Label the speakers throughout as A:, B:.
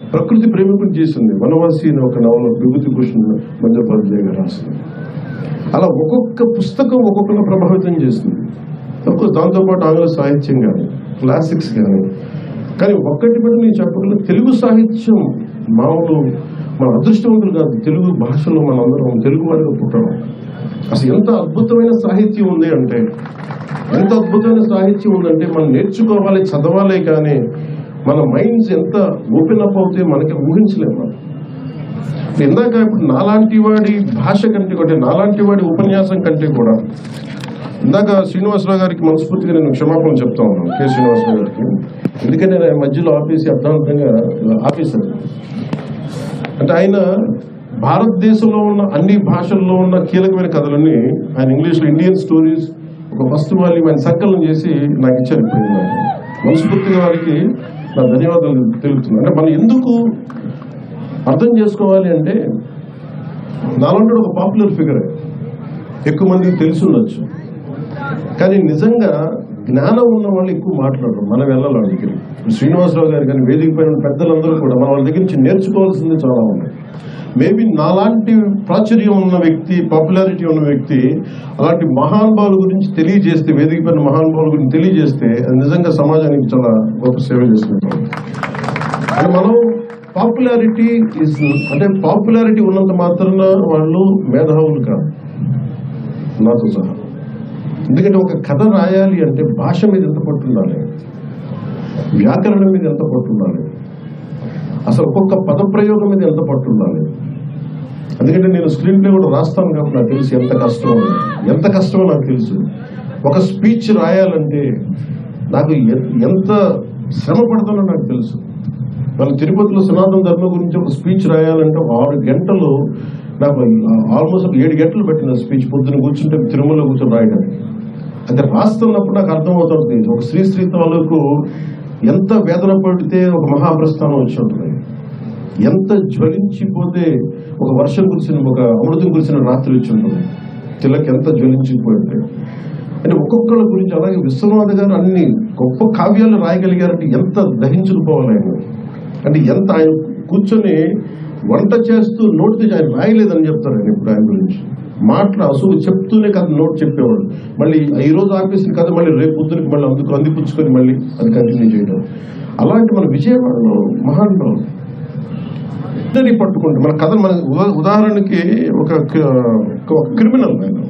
A: ప్రకృతి ప్రేమికుడు చేసింది. వనవాసి అనే ఒక నవల విభూతి భూషణ్ బందోపాధ్యాయ గారు రాసింది. అలా ఒక్కొక్క పుస్తకం ఒక్కొక్కరు ప్రభావితం చేస్తుంది. అఫ్కోర్స్ దాంతోపాటు ఆంగ్ల సాహిత్యం కానీ క్లాసిక్స్ కానీ కానీ ఒక్కటి బట్టి నేను చెప్పగలను. తెలుగు సాహిత్యం మామూలు మన అదృష్టవంతులు కాదు. తెలుగు భాషలో మనందరం తెలుగు వారిగా పుట్టడం. అసలు ఎంత అద్భుతమైన సాహిత్యం ఉంది అంటే ఎంత అద్భుతమైన సాహిత్యం ఉందంటే మనం నేర్చుకోవాలి చదవాలి కానీ మన మైండ్స్ ఎంత ఓపెన్ అప్ అవుతే మనకి ఊహించలేము మనం. ఇందాక ఇప్పుడు నాలాంటి వాడి భాష కంటే కూడా నాలాంటి వాడి ఉపన్యాసం కంటే కూడా ఇందాక శ్రీనివాసరావు గారికి మనస్ఫూర్తిగా నేను క్షమాపణ చెప్తా ఉన్నాను కె. శ్రీనివాసరావు గారికి. ఎందుకంటే నేను మధ్యలో ఆపేసి అర్థవంతంగా ఆపేశాను. అంటే ఆయన భారతదేశంలో ఉన్న అన్ని భాషల్లో ఉన్న కీలకమైన కథలన్నీ ఆయన ఇంగ్లీష్లో ఇండియన్ స్టోరీస్ ఒక వస్తువు వాల్యూమ్ ఆయన సంకలనం చేసి నాకు ఇచ్చారు ఇప్పుడు మనస్ఫూర్తిగా వారికి నా ధన్యవాదాలు తెలుపుతున్నాను. అంటే మనం ఎందుకు అర్థం చేసుకోవాలి అంటే నాలుగు ఒక పాపులర్ ఫిగర్. ఎక్కువ మందికి తెలిసి ఉండొచ్చు. కానీ నిజంగా జ్ఞానం ఉన్న వాళ్ళు ఎక్కువ మాట్లాడరు. మనం వెళ్ళాలి వాళ్ళ దగ్గర శ్రీనివాసరావు గారు కానీ వేదిక పైన పెద్దలందరూ కూడా మన వాళ్ళ దగ్గర నుంచి నేర్చుకోవాల్సింది చాలా ఉన్నాయి. మేబీ నాలాంటి ప్రాచుర్యం ఉన్న వ్యక్తి పాపులారిటీ ఉన్న వ్యక్తి అలాంటి మహానుభావుల గురించి తెలియజేస్తే వేదిక పైన మహానుభావుల గురించి తెలియజేస్తే అది నిజంగా సమాజానికి చాలా గొప్ప సేవ చేస్తున్నట్టు మనం పాపులారిటీ ఇస్ అంటే పాపులారిటీ ఉన్నంత మాత్రాన వాళ్ళు మేధావులు కాదు. నాతో సహా. ఎందుకంటే ఒక కథ రాయాలి అంటే భాష మీద ఎంత పట్టుండాలి? వ్యాకరణం మీద ఎంత పట్టుండాలి? అసలు ఒక్కొక్క పదప్రయోగం మీద ఎంత పట్టు ఉండాలి ఎందుకంటే నేను స్క్రీన్ ప్లే కూడా రాస్తాను కాబట్టి నాకు తెలుసు ఎంత కష్టం ఎంత కష్టమో నాకు తెలుసు. ఒక స్పీచ్ రాయాలంటే నాకు ఎంత శ్రమ పడుతుందో నాకు తెలుసు. మన తిరుపతిలో సనాతన ధర్మం గురించి ఒక స్పీచ్ రాయాలంటే ఒక ఆరు గంటలు నాకు ఆల్మోస్ట్ ఒక ఏడు గంటలు పెట్టిన స్పీచ్ పొద్దున కూర్చుంటే తిరుమలలో కూర్చొని రాయడానికి. అది రాస్తున్నప్పుడు నాకు అర్థమవుతుంది ఒక శ్రీ స్త్రీ తాలూకు ఎంత వేదన పడితే ఒక మహాప్రస్థానం వచ్చి ఉంటుంది. ఎంత జ్వలించిపోతే ఒక వర్షం కురిసిన ఒక అమృతం కురిసిన రాత్రి వచ్చి ఉంటుంది. తిలక్ ఎంత జ్వలించిపోయింటే అంటే ఒక్కొక్కళ్ళ గురించి అలాగే విశ్వనాథ్ గారు అన్ని గొప్ప కావ్యాలు రాయగలిగారంటే ఎంత దహించుకుపోవాలి ఆయన. అంటే ఎంత ఆయన కూర్చొని వంట చేస్తూ నోటితే ఆయన రాయలేదని చెప్తారు ఆయన ఇప్పుడు ఆయన గురించి. మాటలు అసలు చెప్తూనే కథ నోట్ చెప్పేవాడు. మళ్ళీ ఈ రోజు ఆపేసిన కథ మళ్ళీ రేపు పొద్దునకి మళ్ళీ అందుకు అందిపుచ్చుకొని మళ్ళీ అది కంటిన్యూ చేయడం. అలాంటి మన విజయవాడలో మహానుభావులు ఇద్దరి పట్టుకుంటే మన కథ మన ఉదా- ఉదాహరణకి ఒక ఒక క్రిమినల్ ఆయన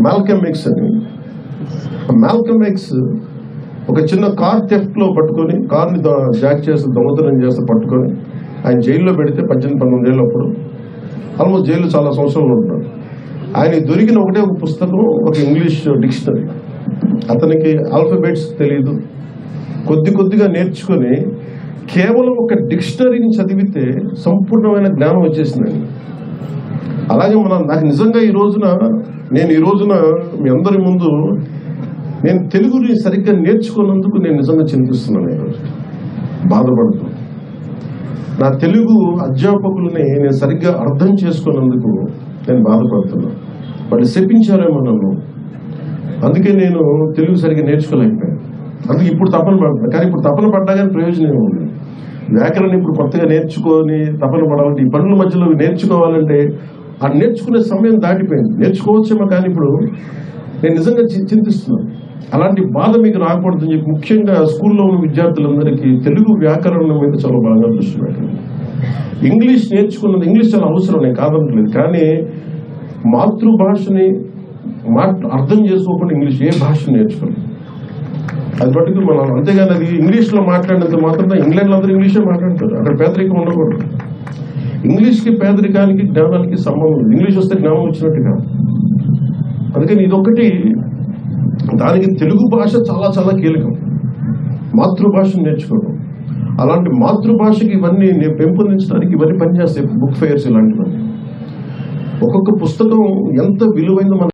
A: మాల్కమ్ ఎక్స్ అని. మాల్కమ్ ఎక్స్ ఒక చిన్న కార్ థెఫ్ట్లో పట్టుకొని కార్ని ద- జాక్ చేసి దొంగతనం చేస్తే పట్టుకొని ఆయన జైల్లో పెడితే పద్దెనిమిది పంతొమ్మిది ఏళ్ళు అప్పుడు ఆల్మోస్ట్ జైల్లో చాలా సంవత్సరాలు ఉంటున్నాడు. ఆయన దొరికిన ఒకటే ఒక పుస్తకం ఒక ఇంగ్లీష్ డిక్షనరీ. అతనికి ఆల్ఫబెట్స్ తెలియదు కొద్ది కొద్దిగా నేర్చుకొని కేవలం ఒక డిక్షనరీని చదివితే సంపూర్ణమైన జ్ఞానం వచ్చేసిందండి. అలాగే మన నాకు నిజంగా ఈ రోజున నేను ఈ రోజున మీ అందరి ముందు నేను తెలుగుని సరిగ్గా నేర్చుకున్నందుకు నేను నిజంగా చింతిస్తున్నాను ఈరోజు బాధపడుతూ. నా తెలుగు అధ్యాపకులని నేను సరిగ్గా అర్థం చేసుకున్నందుకు నేను బాధపడుతున్నాను. వాళ్ళు శపించారేమో నన్ను అందుకే నేను తెలుగు సరిగ్గా నేర్చుకోలేకపోయాను. అందుకే ఇప్పుడు తపన పడుతున్నా కానీ ఇప్పుడు తపన పడ్డా కానీ ప్రయోజనం ఉంది వ్యాకరణ ఇప్పుడు కొత్తగా నేర్చుకొని తపన పడాలంటే ఈ పనుల మధ్యలో నేర్చుకోవాలంటే ఆ నేర్చుకునే సమయం దాటిపోయింది. నేర్చుకోవచ్చేమో కానీ ఇప్పుడు నేను నిజంగా చింతిస్తున్నాను. అలాంటి బాధ మీకు రాకూడదని చెప్పి ముఖ్యంగా స్కూల్లో ఉన్న విద్యార్థులందరికీ తెలుగు వ్యాకరణం మీద చాలా బాగా దృష్టి పెట్టండి. ఇంగ్లీష్ నేర్చుకున్నది ఇంగ్లీష్ చాలా అవసరం నేను కాదనట్లేదు. కానీ మాతృభాషని అర్థం చేసుకోకుండా ఇంగ్లీష్ ఏ భాష నేర్చుకోలేదు. అది బట్టి మనం అంతేగాని అది ఇంగ్లీష్లో మాట్లాడినంత మాత్రం ఇంగ్లాండ్లో అందరూ ఇంగ్లీషే మాట్లాడతారు. అక్కడ పేదరికం ఉండకూడదు. ఇంగ్లీష్కి పేదరికానికి జ్ఞానానికి సంబంధం ఇంగ్లీష్ వస్తే జ్ఞానం వచ్చినట్టు కాదు. అందుకని ఇదొకటి దానికి తెలుగు భాష చాలా చాలా కీలకం. మాతృభాషను నేర్చుకోవడం. అలాంటి మాతృభాషకి ఇవన్నీ నేను పెంపొందించడానికి ఇవన్నీ పనిచేస్తాయి బుక్ ఫెయిర్స్ ఇలాంటివన్నీ. ఒక్కొక్క పుస్తకం ఎంత విలువైందో మన